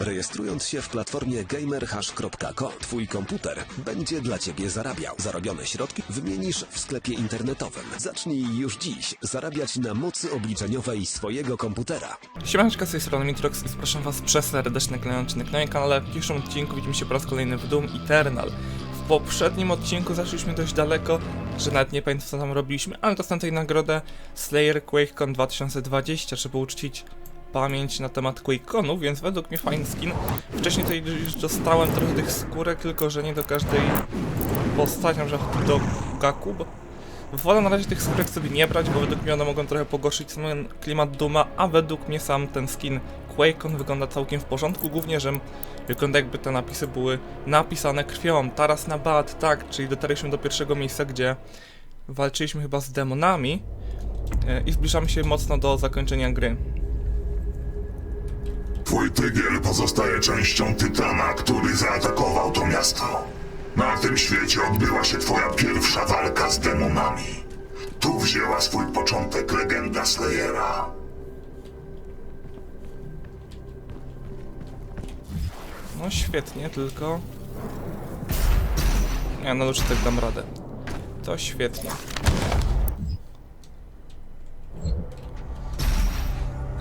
Rejestrując się w platformie gamerhash.com, twój komputer będzie dla ciebie zarabiał. Zarobione środki wymienisz w sklepie internetowym. Zacznij już dziś zarabiać na mocy obliczeniowej swojego komputera. Siemaneczka, z tej strony Mitrox i zapraszam was odcinek na moim kanale. W dzisiejszym odcinku widzimy się po raz kolejny w Doom Eternal. W poprzednim odcinku zaszliśmy dość daleko, że nawet nie pamiętam co tam robiliśmy, ale dostałem tutaj nagrodę Slayer QuakeCon 2020, żeby uczcić pamięć na temat QuakeConu, więc według mnie fajny skin. Wcześniej tutaj już dostałem trochę tych skórek, tylko że nie do każdej postaci, na przykład do Gakub. Wolę na razie tych skórek sobie nie brać, bo według mnie one mogą trochę pogorszyć sam klimat Duma, a według mnie sam ten skin QuakeCon wygląda całkiem w porządku, głównie, że wygląda jakby te napisy były napisane krwią. Taras na bat, tak, czyli dotarliśmy do pierwszego miejsca, gdzie walczyliśmy chyba z demonami e, i zbliżamy się mocno do zakończenia gry. Twój tygiel pozostaje częścią Tytana, który zaatakował to miasto. Na tym świecie odbyła się twoja pierwsza walka z demonami. Tu wzięła swój początek legenda Slayera. No świetnie, tylko... Ja na luczy tak dam radę. To świetnie.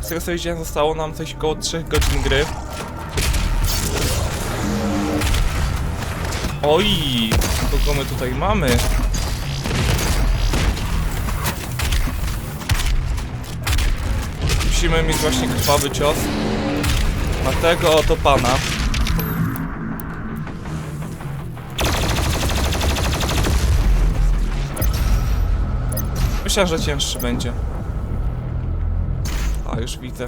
Z tego co widziałem zostało nam coś około 3 godzin gry. Oj, kogo my tutaj mamy? Musimy mieć właśnie krwawy cios. Na tego oto pana. Myślałem, że cięższy będzie. A, już widzę.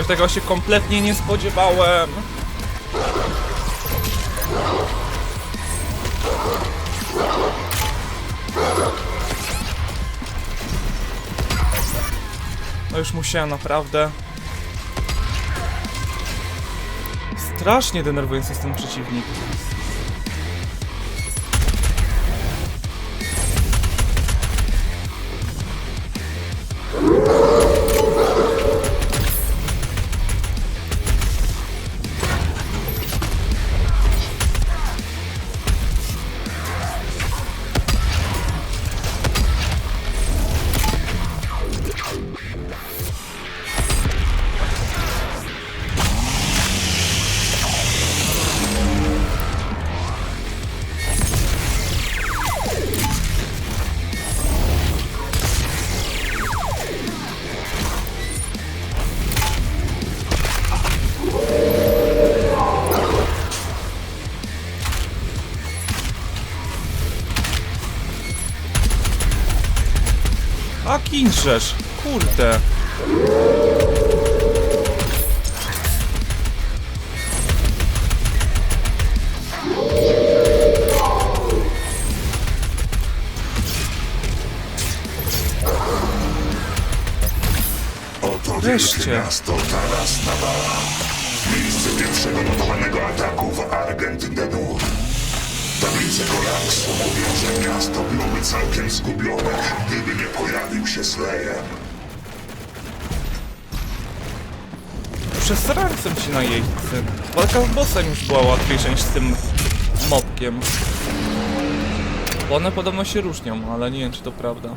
Czegoś tego się kompletnie nie spodziewałem. No już musiałem naprawdę. Strasznie denerwujący jest ten przeciwnik. A kinczesz, kurde. Wreszcie. miasto Taras Nawala. Miejsce pierwszego notowanego ataku w Argent de Nur. Tablice mówią, że miasto byłoby całkiem zgubione, gdyby nie pojawił się Slayer. Przesrancem ci na jeźdźcy. Walka z bossem już była łatwiejsza niż z tym mopkiem. Bo one podobno się różnią, ale nie wiem czy to prawda.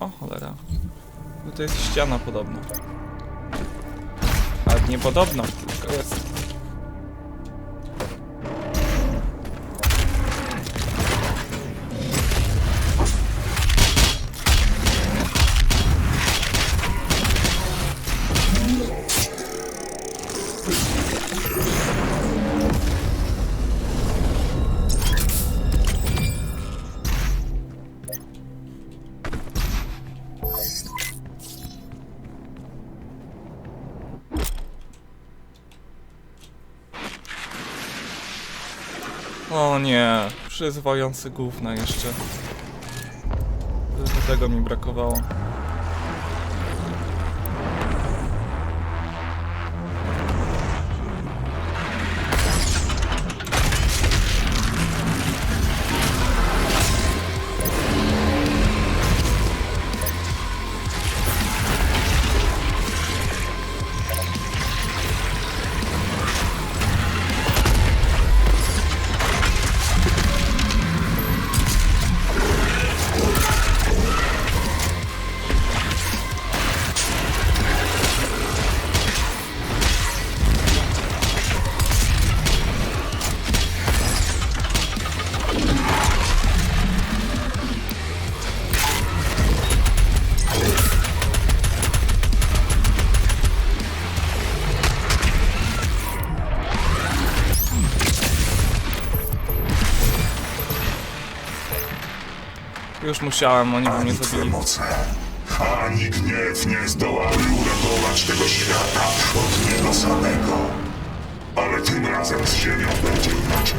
O cholera. No to jest ściana podobno. Ale nie podobno, tylko jest. O nie, przyzwający gówna jeszcze. Tylko tego mi brakowało. Już musiałem, oni by mnie Ani twe zabili. moce, ani gniew nie zdołały uratować tego świata od niego samego. Ale tym razem z ziemią będzie inaczej.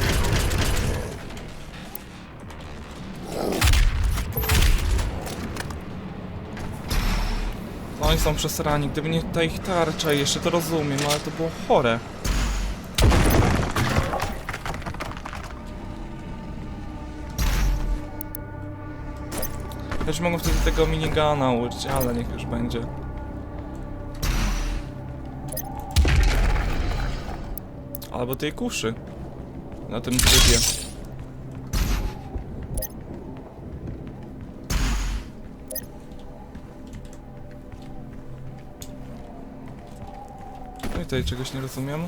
Oni są przesrani, gdyby nie ta ich tarcza jeszcze to rozumiem, ale to było chore. Choć mogą wtedy tego minigana użyć, ale niech już będzie. Albo tej kuszy. Na tym trybie. No i tutaj czegoś nie rozumiem.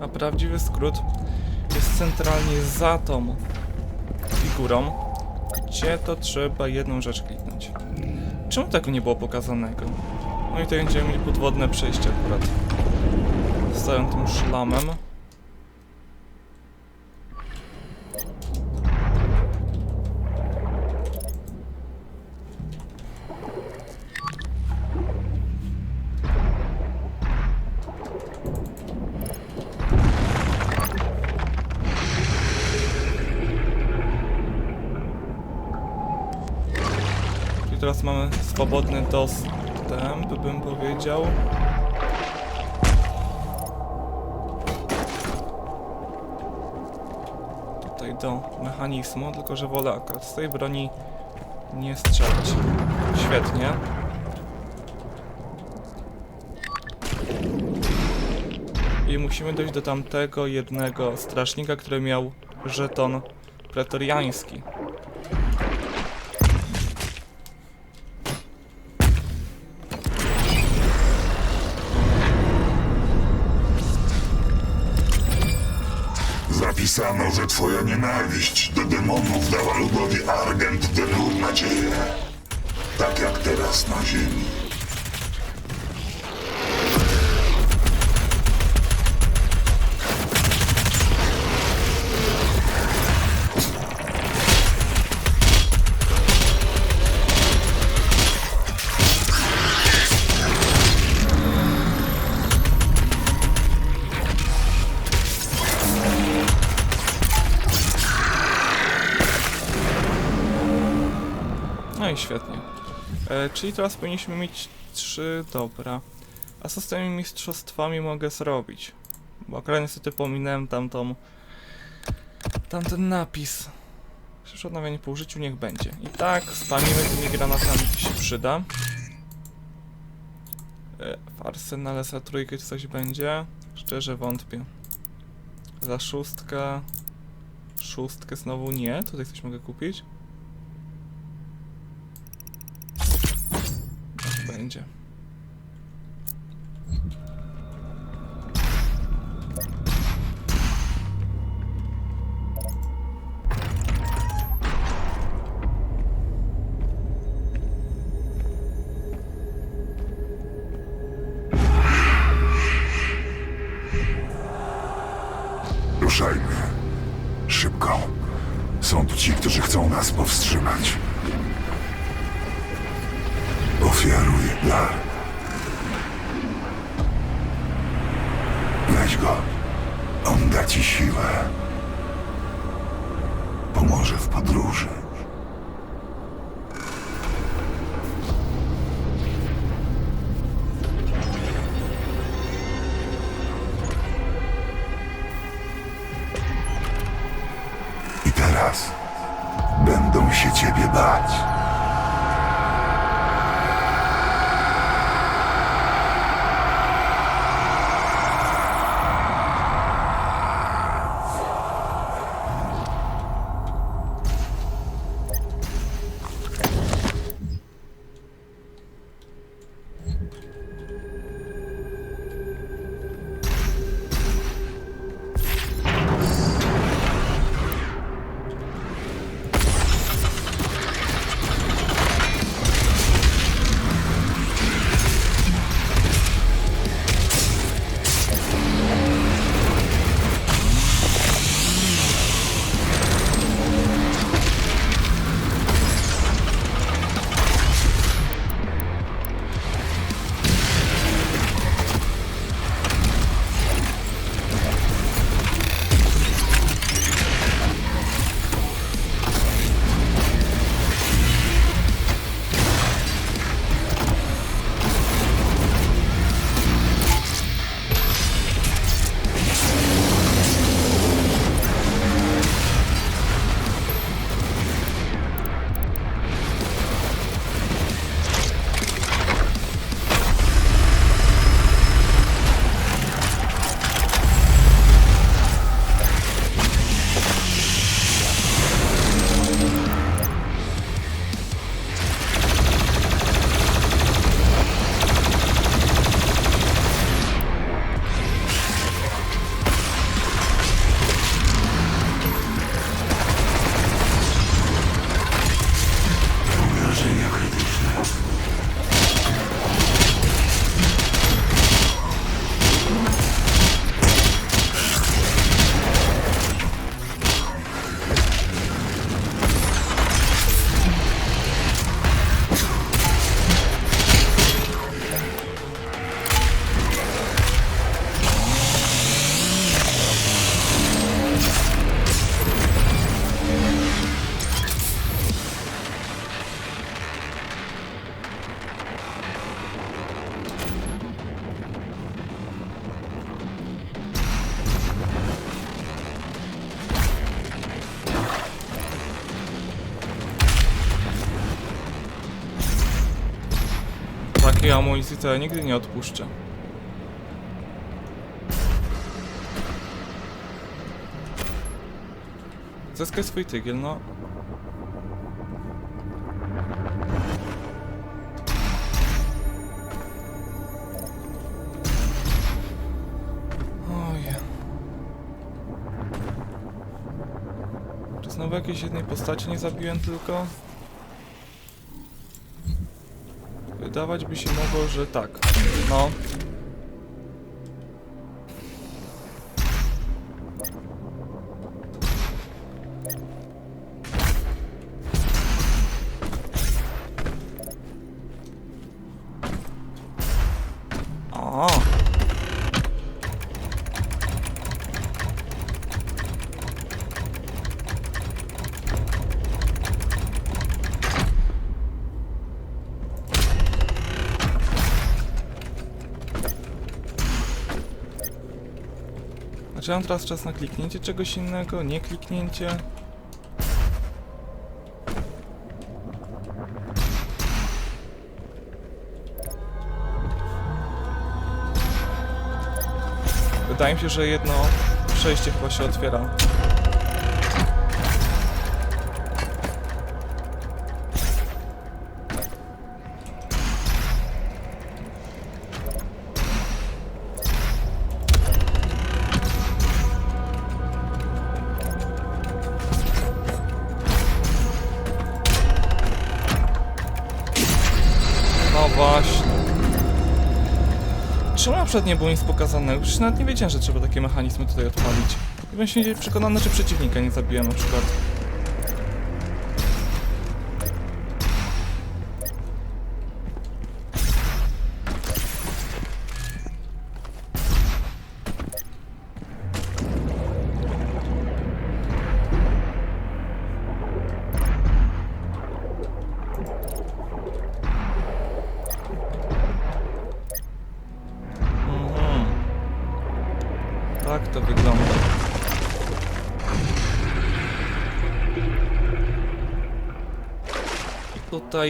A prawdziwy skrót jest centralnie za tą figurą, gdzie to trzeba jedną rzecz kliknąć. Czemu tego nie było pokazanego? No i tutaj będziemy mieli podwodne przejście akurat. Całym tym szlamem. Mamy swobodny dostęp, bym powiedział. Tutaj do mechanizmu, tylko że wolę akurat z tej broni nie strzelać. Świetnie. I musimy dojść do tamtego jednego strażnika, który miał żeton pretoriański. Zapisano, że twoja nienawiść do demonów dała ludowi Argent Denur nadzieję. Tak jak teraz na ziemi. E, czyli teraz powinniśmy mieć trzy dobra. A co z tymi mistrzostwami mogę zrobić? Bo akurat niestety pominąłem tamtą... Tamten napis. Przecież odnawianie po użyciu niech będzie. I tak, spamimy tymi granatami, to się przyda. E, w arsenale za trójkę czy coś będzie? Szczerze wątpię. Za szóstkę... Szóstkę znowu nie. Tutaj coś mogę kupić. Niech Będą się ciebie bać. To ja nigdy nie odpuszczę. Zyskaj swój tygiel, no. Znowu jakiejś jednej postaci nie zabiłem tylko? Wydawać by się mogło, że tak. No. Znaczy mam teraz czas na kliknięcie czegoś innego, nie kliknięcie. Wydaje mi się, że jedno przejście chyba się otwiera. Przykład nie było nic pokazanego? Przecież nawet nie wiedziałem, że trzeba takie mechanizmy tutaj odpalić. Nie byłem się przekonany, czy przeciwnika nie zabiłem na przykład.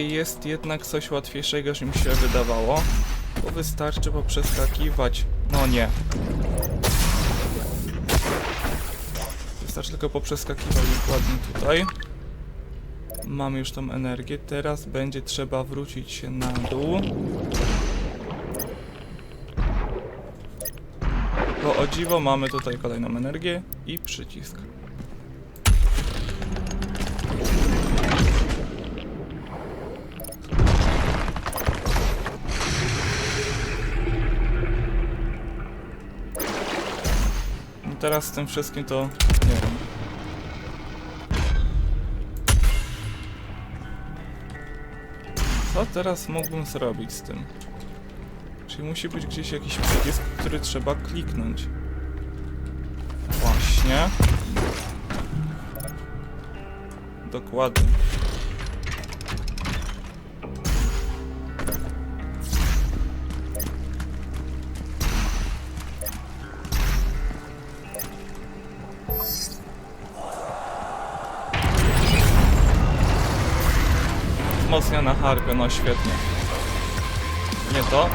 Jest jednak coś łatwiejszego niż mi się wydawało. Bo wystarczy poprzeskakiwać. No nie. Wystarczy tylko poprzeskakiwać dokładnie tutaj. Mamy już tą energię. Teraz będzie trzeba wrócić się na dół. Bo o dziwo mamy tutaj kolejną energię i przycisk. Teraz z tym wszystkim to nie wiem. Co teraz mógłbym zrobić z tym? Czyli musi być gdzieś jakiś przycisk, który trzeba kliknąć. Właśnie. Dokładnie. Wzmocniona harpia, no świetnie. Nie to.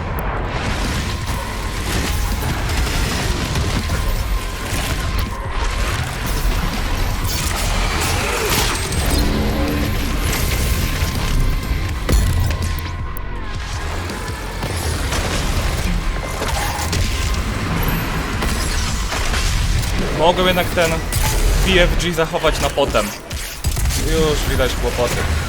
Mogę jednak ten BFG zachować na potem. Już widać kłopoty.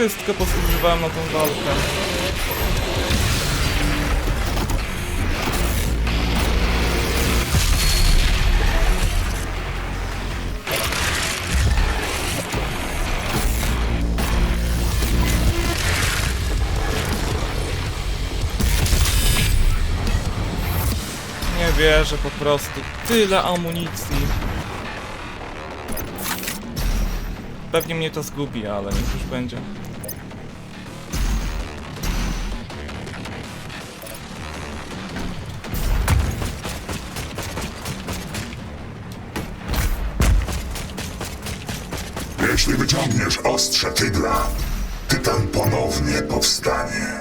Wszystko posługiwałem na tą walkę. Nie wierzę po prostu. Tyle amunicji. Pewnie mnie to zgubi, ale niech już będzie. Jeśli wyciągniesz ostrze tygla, tytan ponownie powstanie.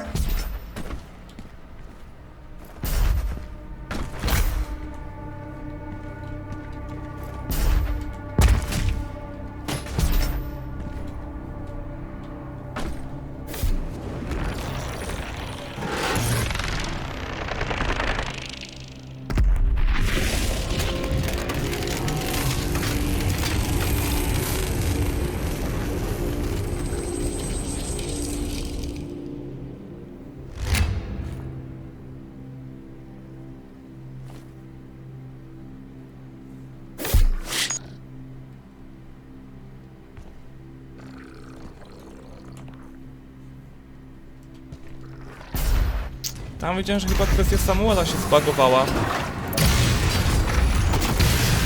Tam widziałem, że chyba kwestia Samuela się zbagowała.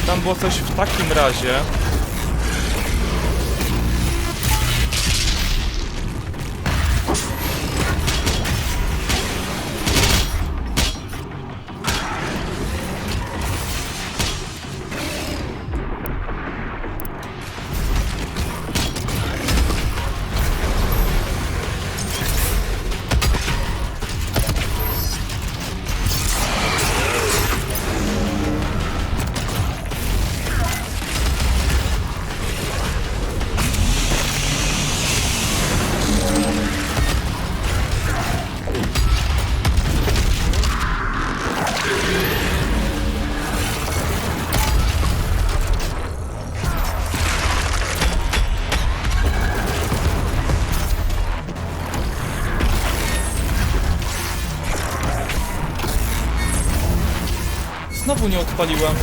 Tam było coś w takim razie. Nie odpaliłem.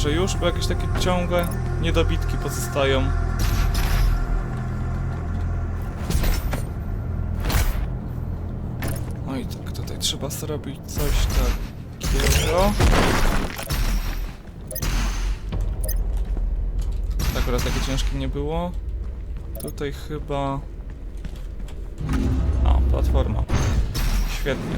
Może już, bo jakieś takie ciągłe niedobitki pozostają. No i tak, tutaj trzeba zrobić coś takiego. Tak, akurat takie ciężkie nie było. Tutaj chyba... A, platforma. Świetnie.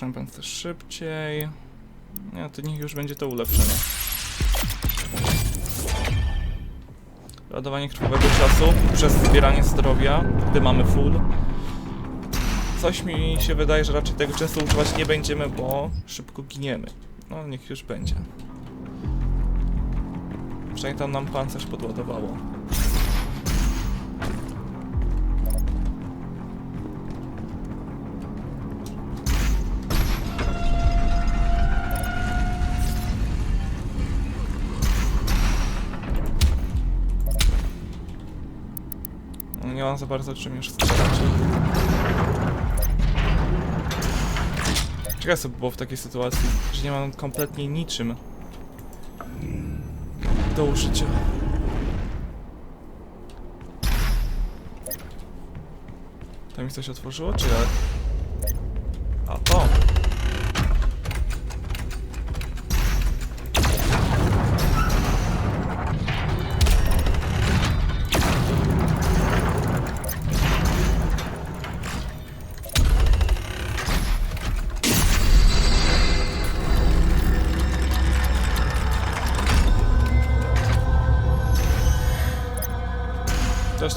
Proszę Państwa, szybciej. No, to niech już będzie to ulepszenie. Ładowanie krwawego czasu przez zbieranie zdrowia, gdy mamy full. Coś mi się wydaje, że raczej tego często używać nie będziemy, bo szybko giniemy. No, niech już będzie. Przynajmniej tam nam pancerz podładowało. Mam za bardzo czym już strzelać. Ciekawe co by było w takiej sytuacji, że nie mam kompletnie niczym do użycia. To mi coś otworzyło, czy jak? A to!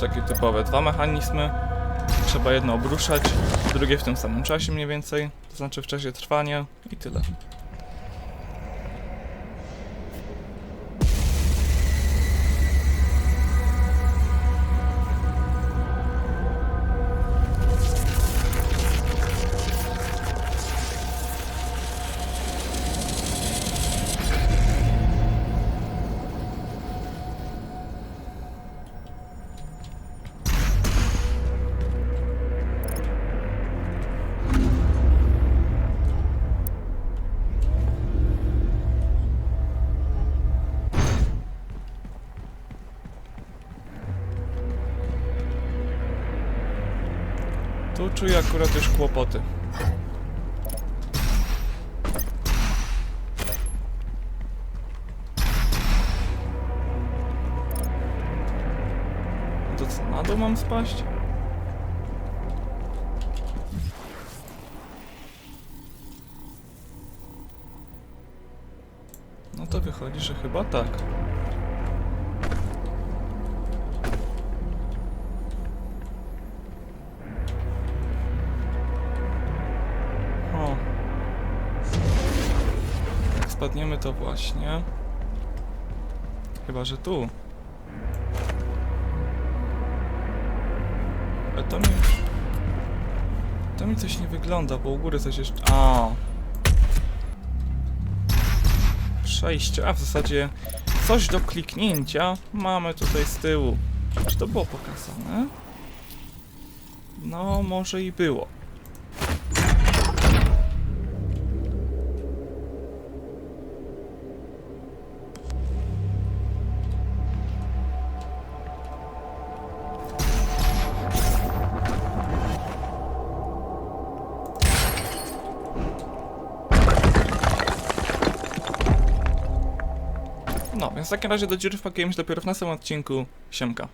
Takie typowe. Dwa mechanizmy. Trzeba jedno obruszać, drugie w tym samym czasie mniej więcej. To znaczy w czasie trwania i tyle. Czuję akurat już kłopoty. To co, na dół mam spaść? No to wychodzi, że chyba tak. Spadniemy to właśnie. Chyba, że tu. Ale to mi... To mi coś nie wygląda, bo u góry coś jeszcze... A. Przejście, a w zasadzie coś do kliknięcia mamy tutaj z tyłu. Czy to było pokazane? No, może i było. Takim razie do dziury wpakujemy się dopiero w następnym odcinku. Siemka.